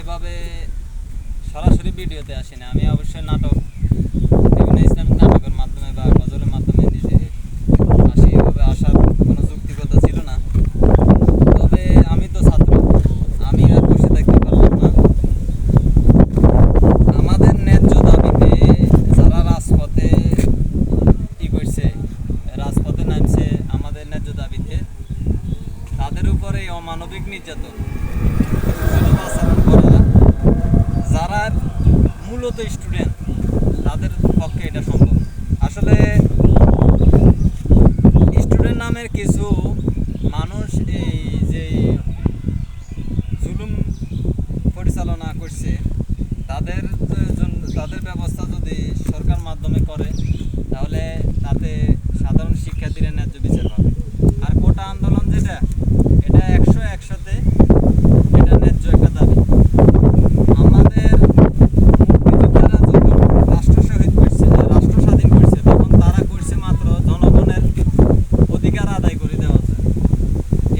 এভাবে সরাসরি ভিডিওতে আসি না। আমি অবশ্যই নাটক, বিভিন্ন ইসলামিক নাটকের মাধ্যমে বা গজলের মাধ্যমে নিজে আসি। এভাবে আসার কোনো যুক্তিকতা ছিল না। তবে আমি তো ছাত্র। আমি আর বসে থাকতে পারলাম না। আমাদের ন্যায্য দাবিতে যারা রাজপথে ই করছে, রাজপথে নামছে আমাদের ন্যায্য দাবিতে, তাদের উপরে অমানবিক নির্যাতন জুলুম আচরণ করা যারা মূলত স্টুডেন্ট তাদের পক্ষে এটা সম্ভব। আসলে স্টুডেন্ট নামের কিছু মানুষ এই যে জুলুম পরিচালনা করছে, তাদের তাদের ব্যবস্থা যদি সরকার মাধ্যমে করে, তাহলে তাতে সাধারণ শিক্ষার্থীরা ন্যায্য বিচার পাবে। আর কোটা আন্দোলন যেটা, এটা একশো একশোতে এটা ন্যায্য একটা দাবি আমাদের মুক্তিযোদ্ধারা যখন রাষ্ট্র শহীদ করছে রাষ্ট্র স্বাধীন করছে তখন তারা করছে মাত্র জনগণের অধিকার আদায় করে দেওয়া হচ্ছে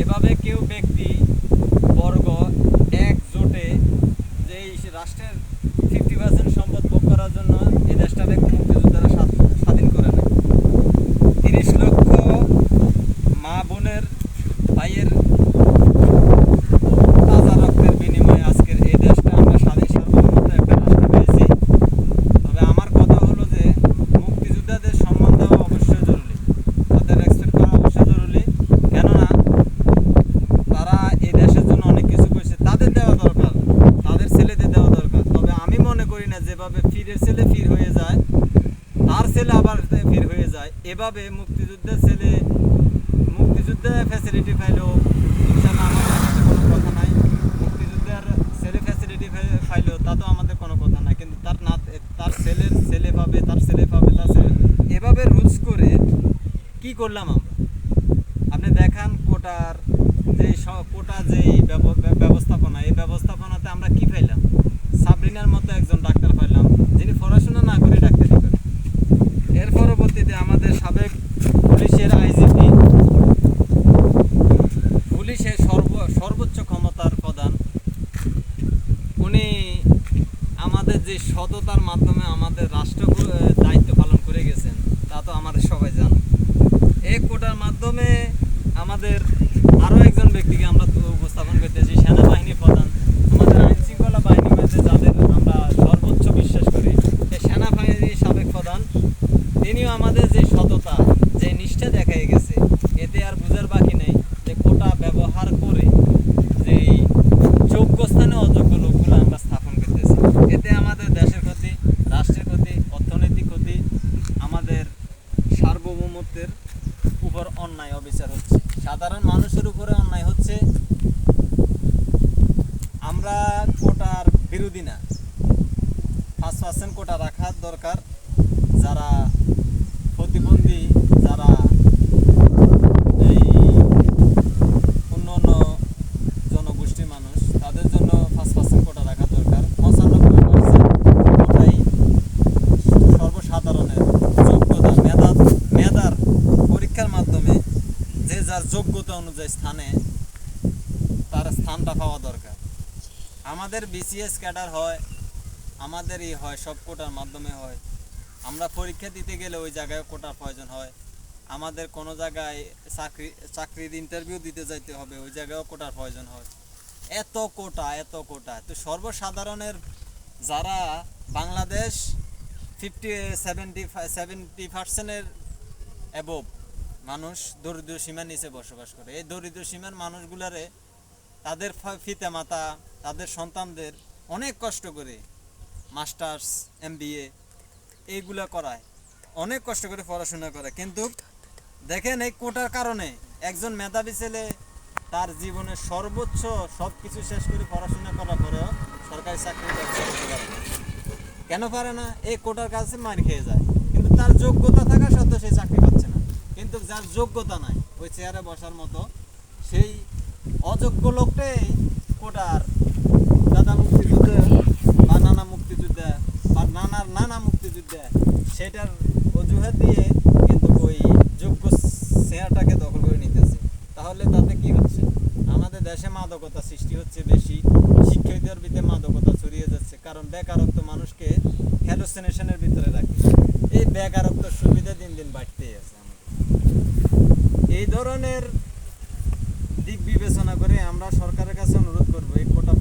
এভাবে কেউ ব্যক্তি বর্গ একজোটে যে এই রাষ্ট্রের ফিফটি পার্সেন্ট সম্পদ ভোগ করার জন্য এই দেশটাকে মুক্তিযোদ্ধারা স্বাধ- স্বাধীন করে নেয় তিরিশ লক্ষ মা বোনের ভাইয়ের তাজা রক্তের বিনিময়ে আজকের এই দেশটা আমরা স্বাধীন সার্বভৌমত্ব একটা রাষ্ট্র পেয়েছি তবে আমার কথা হলো যে মুক্তিযোদ্ধাদের সম্মান দেওয়া অবশ্যই জরুরি তাদের রেসপেক্ট করা অবশ্যই জরুরি কেননা তারা এই দেশের জন্য অনেক কিছু করেছে তাদের দেওয়া দরকার তাদের ছেলেদের দেওয়া দরকার তবে আমি মনে করি না যেভাবে ফিরের ছেলে ফির হয়ে যায়, তার ছেলে আবার ফির হয়ে যায়। এভাবে মুক্তিযুদ্ধের ছেলে, মুক্তিযুদ্ধে ফ্যাসিলিটি পাইলেও কোনো কথা নাই। মুক্তিযুদ্ধের ছেলে ফ্যাসিলিটি তা তো আমাদের কোনো কথা নাই। কিন্তু তার তার ছেলে পাবে, তার ছেলে পাবে এভাবে করে কি করলাম আমরা? আপনি দেখান কোটার যে কোটা যেই ব্যব- ব্যবস্থাপনা, এই ব্যবস্থাপনাতে আমরা কি পাইলাম? সাবরিনার মতো একজন ডাক্তার পাইলাম যিনি পড়াশোনা না করে ডাক্তারি করেন এর পরবর্তীতে আমাদের সাবেক পুলিশের আইজিপি পুলিশের সর্ব সর্বোচ্চ ক্ষমতার প্রধান উনি আমাদের যে সততার মাধ্যমে আমাদের রাষ্ট্র দায়িত্ব পালন করে গেছেন। তা তো আমাদের সবাই জানে। এই কোটার মাধ্যমে আমাদের আরও একজন ব্যক্তিকে আমরা উপস্থাপন করতেছি। সেনাবাহিনী প্রধান আমাদের আইন শৃঙ্খলা বাহিনীর মধ্যে যাদের আমরা সর্বোচ্চ বিশ্বাস করি এই সেনাবাহিনীর সাবেক প্রধান তিনিও আমাদের যে সততা যে নিষ্ঠা দেখাই গেছে এতে আর বোঝার বাকি নেই যে কোটা ব্যবহার করে যেই যোগ্য স্থানে অযোগ্য লোকগুলো আমরা স্থাপন করতেছি এতে আমাদের দেশের ক্ষতি রাষ্ট্রের ক্ষতি অর্থনৈতিক ক্ষতি আমাদের সার্বভৌমত্বের উপর অন্যায় অবিচার হচ্ছে সাধারণ মানুষের উপরে অন্যায় হচ্ছে, আমরা কোটার বিরোধী না। পাঁচ পার্সেন্ট কোটা রাখার দরকার, যারা প্রতিবন্ধী, যারা এই অন্য অন্য জনগোষ্ঠীর মানুষ তাদের জন্য পাঁচ পার্সেন্ট কোটা রাখা দরকার পঁচানব্বই পার্সেন্ট কোটাই সর্বসাধারণের যোগ্যতা মেধা মেধার পরীক্ষার মাধ্যমে যে যার যোগ্যতা অনুযায়ী স্থানে তার স্থানটা পাওয়া দরকার। আমাদের বিসিএস ক্যাডার হয় আমাদের হয়, সব কোটার মাধ্যমে হয়। আমরা পরীক্ষা দিতে গেলে ওই জায়গায় কোটার প্রয়োজন হয়। আমাদের কোনো জায়গায় চাকরি, চাকরির ইন্টারভিউ দিতে যাইতে হবে, ওই জায়গায়ও কোটার প্রয়োজন হয়। এত কোটা এত কোটা। তো সর্বসাধারণের যারা বাংলাদেশ ফিফটি সেভেন্টি সেভেন্টি পার্সেন্টের অ্যাবভ মানুষ দরিদ্র সীমার নিচে বসবাস করে। এই দরিদ্র সীমার মানুষগুলারে তাদের ফিতা মাতা তাদের সন্তানদের অনেক কষ্ট করে মাস্টার্স, এমবিএ এইগুলা করায়। অনেক কষ্ট করে পড়াশোনা করে। কিন্তু দেখেন এই কোটার কারণে একজন মেধাবী ছেলে তার জীবনের সর্বোচ্চ সব কিছু শেষ করে পড়াশোনা করার পরেও সরকারি চাকরি। কেন পারে না? এই কোটার কাছে মার খেয়ে যায়। কিন্তু তার যোগ্যতা থাকা সত্ত্বেও সে চাকরি পাচ্ছে না। যার যোগ্যতা নাই, ওই চেয়ারে বসার মতো, সেই অযোগ্য লোকটাই কোটার দাদা মুক্তিযুদ্ধ বা নানা মুক্তিযুদ্ধ বা নানার নানা মুক্তিযুদ্ধ সেটার অজুহাত দিয়ে কিন্তু ওই যোগ্য চেয়ারটাকে দখল করে নিতেছে। তাহলে তাতে কি হচ্ছে? আমাদের দেশে মাদকতা সৃষ্টি হচ্ছে বেশি শিক্ষিতদের ভিতরে মাদকতা ছড়িয়ে যাচ্ছে, কারণ বেকারত্ব মানুষকে হ্যালোসিনেশনের ভিতরে রাখে। এই বেকারত্ব সুবিধা দিন দিন বাড়তেই আছে। এই ধরনের দিক বিবেচনা করে আমরা সরকারের কাছে অনুরোধ করব এই কোটা